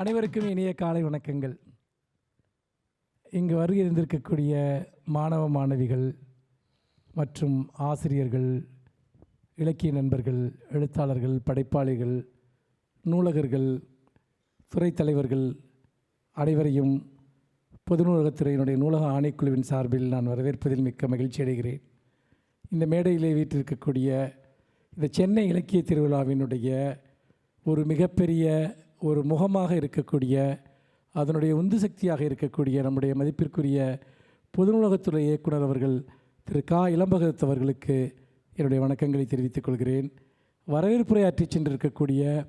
அனைவருக்கும் இனிய காலை வணக்கங்கள். இங்கு வருகை இருந்திருக்கக்கூடிய மாணவ மாணவிகள் மற்றும் ஆசிரியர்கள் இலக்கிய நண்பர்கள் எழுத்தாளர்கள் படைப்பாளிகள் நூலகர்கள் துறை தலைவர்கள் அனைவரையும் பொது நூலகத்துறையினுடைய நூலக ஆணைக்குழுவின் சார்பில் நான் வரவேற்பதில் மிக்க மகிழ்ச்சி அடைகிறேன். இந்த மேடையிலே வீட்டிருக்கக்கூடிய இந்த சென்னை இலக்கிய திருவிழாவினுடைய ஒரு மிகப்பெரிய ஒரு முகமாக இருக்கக்கூடிய அதனுடைய உந்து சக்தியாக இருக்கக்கூடிய நம்முடைய மதிப்பிற்குரிய பொதுநூலகத்துறை இயக்குனர் அவர்கள் திரு. கா. இளம்பகத் அவர்களுக்கு என்னுடைய வணக்கங்களை தெரிவித்துக் கொள்கிறேன். வரவேற்புரையாற்றி சென்றிருக்கக்கூடிய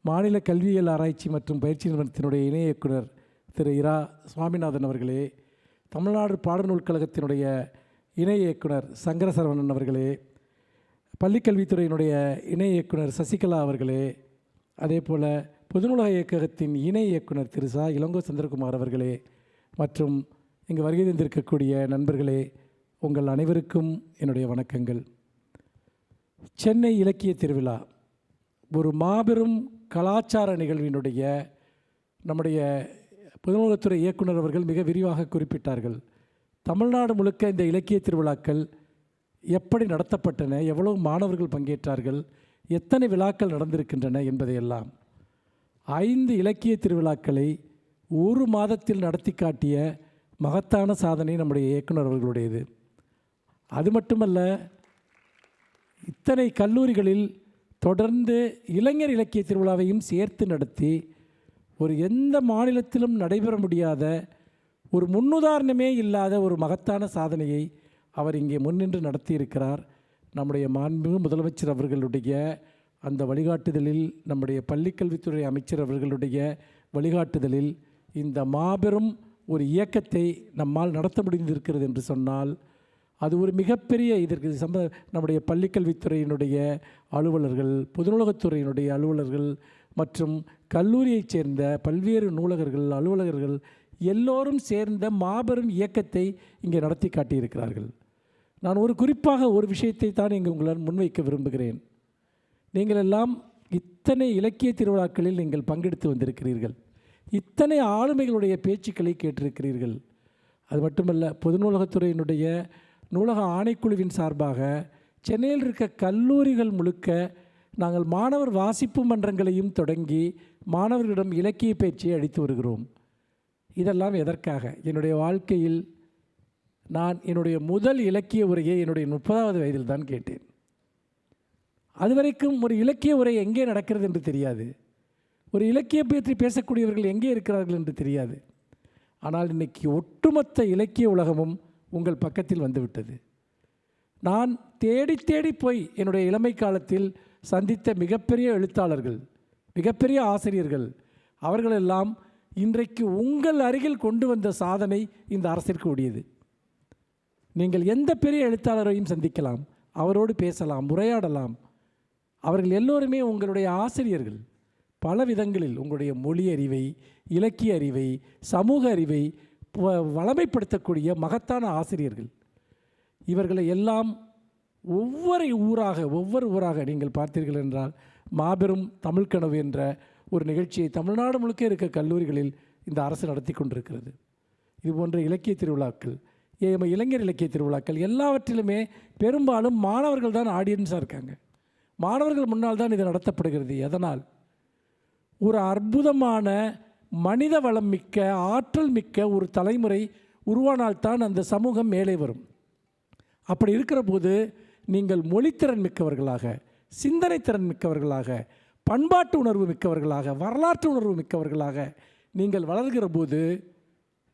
மாநில கல்வியியல் ஆராய்ச்சி மற்றும் பயிற்சி நிறுவனத்தினுடைய இணை இயக்குனர் திரு. இரா. சுவாமிநாதன் அவர்களே தமிழ்நாடு பாடநூல் கழகத்தினுடைய இணை இயக்குனர் சங்கரசரவணன் அவர்களே பள்ளிக்கல்வித்துறையினுடைய இணை இயக்குனர் சசிகலா அவர்களே அதே போல் பொதுநூலக இயக்ககத்தின் இணை இயக்குனர் திரு சா. இளங்கோ சந்திரகுமார் அவர்களே மற்றும் இங்கு வருகை தந்திருக்கக்கூடிய நண்பர்களே உங்கள் அனைவருக்கும் என்னுடைய வணக்கங்கள். சென்னை இலக்கிய திருவிழா ஒரு மாபெரும் கலாச்சார நிகழ்வினுடைய நம்முடைய பொதுநூலகத்துறை இயக்குனர் அவர்கள் மிக விரிவாக குறிப்பிட்டார்கள். தமிழ்நாடு முழுக்க இந்த இலக்கிய திருவிழாக்கள் எப்படி நடத்தப்பட்டன எவ்வளவு மாணவர்கள் பங்கேற்றார்கள் எத்தனை விழாக்கள் நடந்திருக்கின்றன என்பதையெல்லாம். ஐந்து இலக்கிய திருவிழாக்களை ஒரு மாதத்தில் நடத்தி காட்டிய மகத்தான சாதனை நம்முடைய இயக்குனர் அவர்களுடையது. அது மட்டுமல்ல இத்தனை கல்லூரிகளில் தொடர்ந்து இளைஞர் இலக்கிய திருவிழாவையும் சேர்த்து நடத்தி ஒரு எந்த மாநிலத்திலும் நடைபெற முடியாத ஒரு முன்னுதாரணமே இல்லாத ஒரு மகத்தான சாதனையை அவர் இங்கே முன்னின்று நடத்தியிருக்கிறார். நம்முடைய மாண்பு முதலமைச்சர் அவர்களுடைய அந்த வழிகாட்டுதலில் நம்முடைய பள்ளிக்கல்வித்துறை அமைச்சர் அவர்களுடைய வழிகாட்டுதலில் இந்த மாபெரும் ஒரு இயக்கத்தை நம்மால் நடத்த முடிந்திருக்கிறது என்று சொன்னால் அது ஒரு மிகப்பெரிய இதற்கு சம்ப நம்முடைய பள்ளிக்கல்வித்துறையினுடைய அலுவலர்கள் பொதுநூலகத்துறையினுடைய அலுவலர்கள் மற்றும் கல்லூரியைச் சேர்ந்த பல்வேறு நூலகர்கள் அலுவலகர்கள் எல்லோரும் சேர்ந்த மாபெரும் இயக்கத்தை இங்கே நடத்தி காட்டியிருக்கிறார்கள். நான் ஒரு குறிப்பாக ஒரு விஷயத்தை தான் இங்கே உங்களால் முன்வைக்க விரும்புகிறேன். நீங்கள் எல்லாம் இத்தனை இலக்கிய திருவிழாக்களில் நீங்கள் பங்கெடுத்து வந்திருக்கிறீர்கள். இத்தனை ஆளுமைகளுடைய பேச்சுக்களை கேட்டிருக்கிறீர்கள். அது மட்டுமல்ல பொது நூலகத்துறையினுடைய நூலக ஆணைக்குழுவின் சார்பாக சென்னையில் இருக்க கல்லூரிகள் முழுக்க நாங்கள் மாணவர் வாசிப்பு மன்றங்களையும் தொடங்கி மாணவர்களிடம் இலக்கிய பேச்சை அளித்து வருகிறோம். இதெல்லாம் எதற்காக? என்னுடைய வாழ்க்கையில் நான் என்னுடைய முதல் இலக்கிய உரையை என்னுடைய முப்பதாவது வயதில் தான் கேட்டேன். அதுவரைக்கும் ஒரு இலக்கிய உரை எங்கே நடக்கிறது என்று தெரியாது. ஒரு இலக்கிய பற்றி பேசக்கூடியவர்கள் எங்கே இருக்கிறார்கள் என்று தெரியாது. ஆனால் இன்னைக்கு ஒட்டுமொத்த இலக்கிய உலகமும் உங்கள் பக்கத்தில் வந்துவிட்டது. நான் தேடி தேடி போய் என்னுடைய இளமை காலத்தில் சந்தித்த மிகப்பெரிய எழுத்தாளர்கள் மிகப்பெரிய ஆசிரியர்கள் அவர்களெல்லாம் இன்றைக்கு உங்கள் அருகில் கொண்டு வந்த சாதனை இந்த அரசிற்கு உடையது. நீங்கள் எந்த பெரிய எழுத்தாளரையும் சந்திக்கலாம் அவரோடு பேசலாம் உரையாடலாம் அவர்கள் எல்லோருமே உங்களுடைய ஆசிரியர்கள். பல விதங்களில் உங்களுடைய மொழி அறிவை இலக்கிய அறிவை சமூக அறிவை வளமைப்படுத்தக்கூடிய மகத்தான ஆசிரியர்கள். இவர்களை எல்லாம் ஒவ்வொரு ஊராக ஒவ்வொரு ஊராக நீங்கள் பார்த்தீர்கள் என்றால் மாபெரும் தமிழ் கனவு என்ற ஒரு நிகழ்ச்சியை தமிழ்நாடு முழுக்க இருக்க கல்லூரிகளில் இந்த அரசு நடத்தி கொண்டிருக்கிறது. இது போன்ற இலக்கிய திருவிழாக்கள் ஏ- இளைஞர் இலக்கிய திருவிழாக்கள் எல்லாவற்றிலுமே பெரும்பாலும் மாணவர்கள் தான் ஆடியன்ஸாக இருக்காங்க. மாணவர்கள் முன்னால் தான் இது நடத்தப்படுகிறது. எதனால் ஒரு அற்புதமான மனித வளம் மிக்க ஆற்றல் மிக்க ஒரு தலைமுறை உருவானால்தான் அந்த சமூகம் மேலே வரும். அப்படி இருக்கிற போது நீங்கள் மொழித்திறன் மிக்கவர்களாக சிந்தனை திறன் மிக்கவர்களாக பண்பாட்டு உணர்வு மிக்கவர்களாக வரலாற்று உணர்வு மிக்கவர்களாக நீங்கள் வளர்கிற போது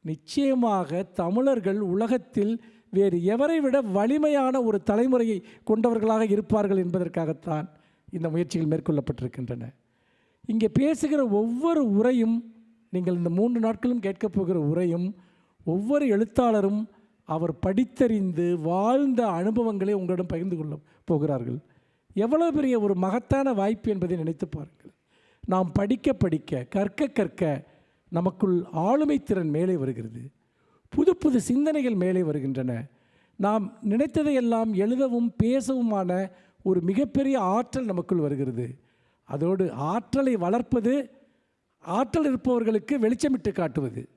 நிச்சயமாக தமிழர்கள் உலகத்தில் வேறு எவரை விட வலிமையான ஒரு தலைமுறையை கொண்டவர்களாக இருப்பார்கள் என்பதற்காகத்தான் இந்த முயற்சிகள் மேற்கொள்ளப்பட்டிருக்கின்றன. இங்கே பேசுகிற ஒவ்வொரு உரையும் நீங்கள் இந்த மூன்று நாட்களும் கேட்கப் போகிற உரையும் ஒவ்வொரு எழுத்தாளரும் அவர் படித்தறிந்து வாழ்ந்த அனுபவங்களை உங்களிடம் பகிர்ந்து கொள்ள போகிறார்கள். எவ்வளோ பெரிய ஒரு மகத்தான வாய்ப்பு என்பதை நினைத்து பாருங்கள். நாம் படிக்க படிக்க கற்க கற்க நமக்குள் ஆளுமை திறன் மேலே வருகிறது. புது புது சிந்தனைகள் மேலே வருகின்றன. நாம் நினைத்ததையெல்லாம் எழுதவும் பேசவுமான ஒரு மிகப்பெரிய ஆற்றல் நமக்குள் வருகிறது. அதோடு ஆற்றலை வளர்ப்பது ஆற்றல் இருப்பவர்களுக்கு வெளிச்சமிட்டு காட்டுவது.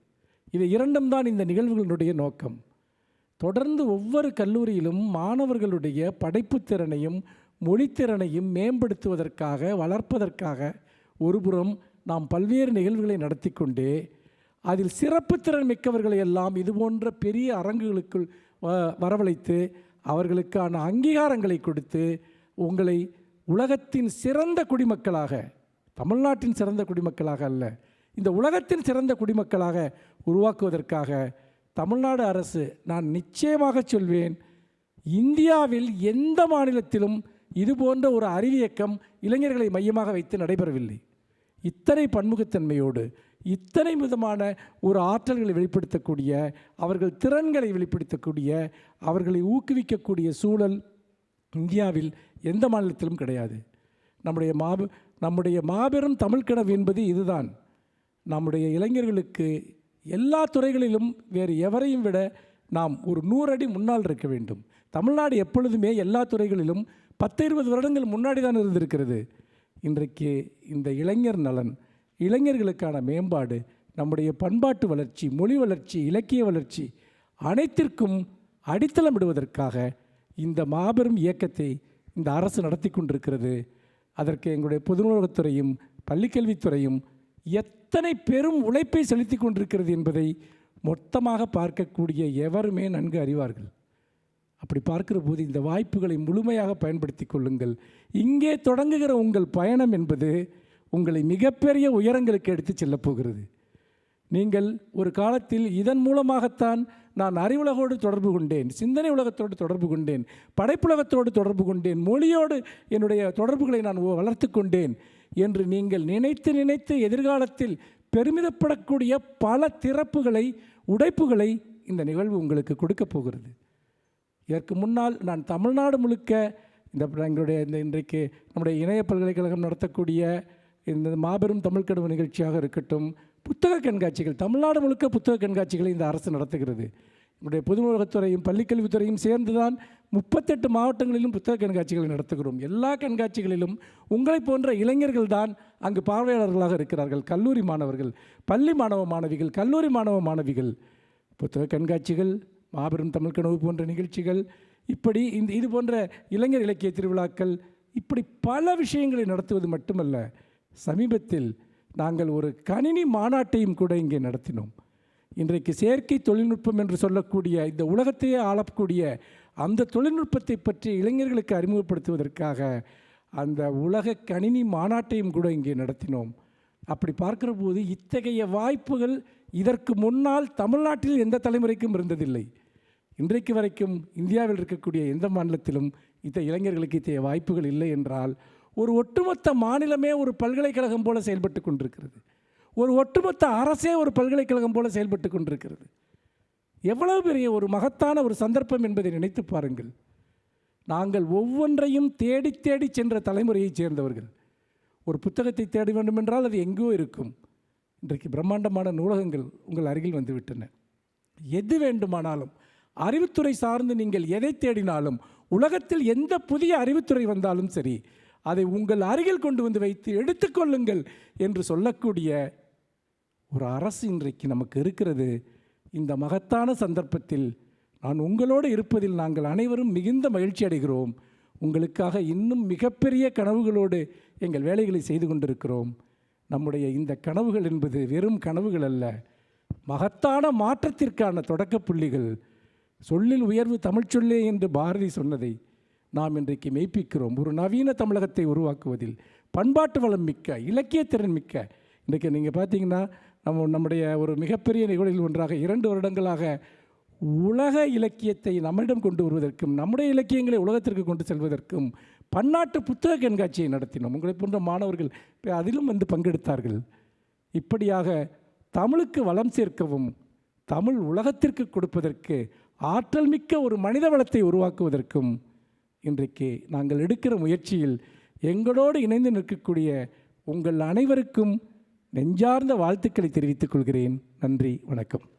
இவை இரண்டும் தான் இந்த நிகழ்வுகளினுடைய நோக்கம். தொடர்ந்து ஒவ்வொரு கல்லூரியிலும் மாணவர்களுடைய படைப்புத்திறனையும் மொழித்திறனையும் மேம்படுத்துவதற்காக வளர்ப்பதற்காக ஒருபுறம் நாம் பல்வேறு நிகழ்வுகளை நடத்தி கொண்டே அதில் சிறப்பு திறன் மிக்கவர்களை எல்லாம் இது போன்ற பெரிய அரங்குகளுக்குள் வ- வரவழைத்து அவர்களுக்கான அங்கீகாரங்களை கொடுத்து உங்களை உலகத்தின் சிறந்த குடிமக்களாக தமிழ்நாட்டின் சிறந்த குடிமக்களாக அல்ல இந்த உலகத்தின் சிறந்த குடிமக்களாக உருவாக்குவதற்காக தமிழ்நாடு அரசு நான் நிச்சயமாக சொல்வேன் இந்தியாவில் எந்த மாநிலத்திலும் இது போன்ற ஒரு அறிவியக்கம் இளைஞர்களை மையமாக வைத்து நடைபெறவில்லை. இத்தனை பன்முகத்தன்மையோடு இத்தனை விதமான ஒரு ஆற்றல்களை வெளிப்படுத்தக்கூடிய அவர்கள் திறன்களை வெளிப்படுத்தக்கூடிய அவர்களை ஊக்குவிக்கக்கூடிய சூழல் இந்தியாவில் எந்த மாநிலத்திலும் கிடையாது. நம்முடைய மாபெ நம்முடைய மாபெரும் தமிழ் கனவு என்பது இதுதான். நம்முடைய இளைஞர்களுக்கு எல்லா துறைகளிலும் வேறு எவரையும் விட நாம் ஒரு நூறடி முன்னால் இருக்க வேண்டும். தமிழ்நாடு எப்பொழுதுமே எல்லா துறைகளிலும் பத்து இருபது வருடங்கள் முன்னாடி தான் இருந்திருக்கிறது. இன்றைக்கு இந்த இளைஞர் நலன் இளைஞர்களுக்கான மேம்பாடு நம்முடைய பண்பாட்டு வளர்ச்சி மொழி வளர்ச்சி இலக்கிய வளர்ச்சி அனைத்திற்கும் அடித்தளமிடுவதற்காக இந்த மாபெரும் இயக்கத்தை இந்த அரசு நடத்தி கொண்டிருக்கிறது. அதற்கு எங்களுடைய பொது நூலகத்துறையும் பள்ளிக்கல்வித்துறையும் எத்தனை பெரும் உழைப்பை செலுத்தி கொண்டிருக்கிறது என்பதை மொத்தமாக பார்க்கக்கூடிய எவருமே நன்கு அறிவார்கள். அப்படி பார்க்கிற போது இந்த வாய்ப்புகளை முழுமையாக பயன்படுத்தி கொள்ளுங்கள். இங்கே தொடங்குகிற உங்கள் பயணம் என்பது உங்களை மிகப்பெரிய உயரங்களுக்கு எடுத்துச் செல்லப் போகிறது. நீங்கள் ஒரு காலத்தில் இதன் மூலமாகத்தான் நான் அறிவுலகோடு தொடர்பு கொண்டேன் சிந்தனை உலகத்தோடு தொடர்பு கொண்டேன் படைப்புலகத்தோடு தொடர்பு கொண்டேன் மொழியோடு என்னுடைய தொடர்புகளை நான் வளர்த்து கொண்டேன் என்று நீங்கள் நினைத்து நினைத்து எதிர்காலத்தில் பெருமிதப்படக்கூடிய பல திறப்புகளை உடைப்புகளை இந்த நிகழ்வு உங்களுக்கு கொடுக்கப் போகிறது. இதற்கு முன்னால் நான் தமிழ்நாடு முழுக்க இந்த எங்களுடைய இந்த இன்றைக்கு நம்முடைய இணைய பல்கலைக்கழகம் நடத்தக்கூடிய இந்த மாபெரும் தமிழ் கடவு நிகழ்ச்சியாக இருக்கட்டும் புத்தக கண்காட்சிகள் தமிழ்நாடு முழுக்க புத்தக கண்காட்சிகளை இந்த அரசு நடத்துகிறது. என்னுடைய பொது நூலகத்துறையும் பள்ளிக்கல்வித்துறையும் சேர்ந்து தான் முப்பத்தெட்டு மாவட்டங்களிலும் புத்தக கண்காட்சிகளை நடத்துகிறோம். எல்லா கண்காட்சிகளிலும் உங்களைப் போன்ற இளைஞர்கள் தான் அங்கு பார்வையாளர்களாக இருக்கிறார்கள். கல்லூரி மாணவர்கள் பள்ளி மாணவ மாணவிகள் கல்லூரி மாணவ மாணவிகள். புத்தக கண்காட்சிகள் மாபெரும் தமிழ் கனவு போன்ற நிகழ்ச்சிகள் இப்படி இந்த இது போன்ற இளைஞர் இலக்கிய திருவிழாக்கள் இப்படி பல விஷயங்களை நடத்துவது மட்டுமல்ல. சமீபத்தில் நாங்கள் ஒரு கணினி மாநாட்டையும் கூட இங்கே நடத்தினோம். இன்றைக்கு செயற்கை தொழில்நுட்பம் என்று சொல்லக்கூடிய இந்த உலகத்தையே ஆளக்கூடிய அந்த தொழில்நுட்பத்தை பற்றி இளைஞர்களுக்கு அறிமுகப்படுத்துவதற்காக அந்த உலக கணினி மாநாட்டையும் கூட இங்கே நடத்தினோம். அப்படி பார்க்குற போது இத்தகைய வாய்ப்புகள் இதற்கு முன்னால் தமிழ்நாட்டில் எந்த தலைமுறைக்கும் இருந்ததில்லை. இன்றைக்கு வரைக்கும் இந்தியாவில் இருக்கக்கூடிய எந்த மாநிலத்திலும் இத்த இளைஞர்களுக்கு இத்தகைய வாய்ப்புகள் இல்லை என்றால் ஒரு ஒட்டுமொத்த மாநிலமே ஒரு பல்கலைக்கழகம் போல செயல்பட்டு கொண்டிருக்கிறது. ஒரு ஒட்டுமொத்த அரசே ஒரு பல்கலைக்கழகம் போல செயல்பட்டு கொண்டிருக்கிறது. எவ்வளவு பெரிய ஒரு மகத்தான ஒரு சந்தர்ப்பம் என்பதை நினைத்து பாருங்கள். நாங்கள் ஒவ்வொன்றையும் தேடி தேடி சென்ற தலைமுறையைச் சேர்ந்தவர்கள். ஒரு புத்தகத்தை தேட வேண்டுமென்றால் அது எங்கோ இருக்கும். இன்றைக்கு பிரம்மாண்டமான நூலகங்கள் உங்கள் அருகில் வந்துவிட்டன. எது வேண்டுமானாலும் அறிவுத்துறை சார்ந்து நீங்கள் எதை தேடினாலும் உலகத்தில் எந்த புதிய அறிவுத்துறை வந்தாலும் சரி அதை உங்கள் அருகில் கொண்டு வந்து வைத்து எடுத்துக்கொள்ளுங்கள் என்று சொல்லக்கூடிய ஒரு அரசு இன்றைக்கு நமக்கு இருக்கிறது. இந்த மகத்தான சந்தர்ப்பத்தில் நான் உங்களோடு இருப்பதில் நாங்கள் அனைவரும் மிகுந்த மகிழ்ச்சி அடைகிறோம். உங்களுக்காக இன்னும் மிகப்பெரிய கனவுகளோடு எங்கள் வேலைகளை செய்து கொண்டிருக்கிறோம். நம்முடைய இந்த கனவுகள் என்பது வெறும் கனவுகள் அல்ல. மகத்தான மாற்றத்திற்கான தொடக்க புள்ளிகள். சொல்லில் உயர்வு தமிழ்ச்சொல்லே என்று பாரதி சொன்னதை நாம் இன்றைக்கு மெய்ப்பிக்கிறோம். ஒரு நவீன தமிழகத்தை உருவாக்குவதில் பண்பாட்டு வளம் மிக்க இலக்கிய திறன் மிக்க. இன்றைக்கு நீங்கள் பார்த்தீங்கன்னா நம்ம நம்முடைய ஒரு மிகப்பெரிய நிகழ்வில் ஒன்றாக இரண்டு வருடங்களாக உலக இலக்கியத்தை நம்மிடம் கொண்டு வருவதற்கும் நம்முடைய இலக்கியங்களை உலகத்திற்கு கொண்டு செல்வதற்கும் பன்னாட்டு புத்தக கண்காட்சியை நடத்தினோம். உங்களை போன்ற மாணவர்கள் அதிலும் வந்து பங்கெடுத்தார்கள். இப்படியாக தமிழுக்கு வளம் சேர்க்கவும் தமிழ் உலகத்திற்கு கொடுப்பதற்கு ஆற்றல் மிக்க ஒரு மனித வளத்தை உருவாக்குவதற்கும் இன்றைக்கு நாங்கள் எடுக்கிற முயற்சியில் எங்களோடு இணைந்து நிற்கக்கூடிய உங்கள் அனைவருக்கும் நெஞ்சார்ந்த வாழ்த்துக்களை தெரிவித்துக் கொள்கிறேன். நன்றி வணக்கம்.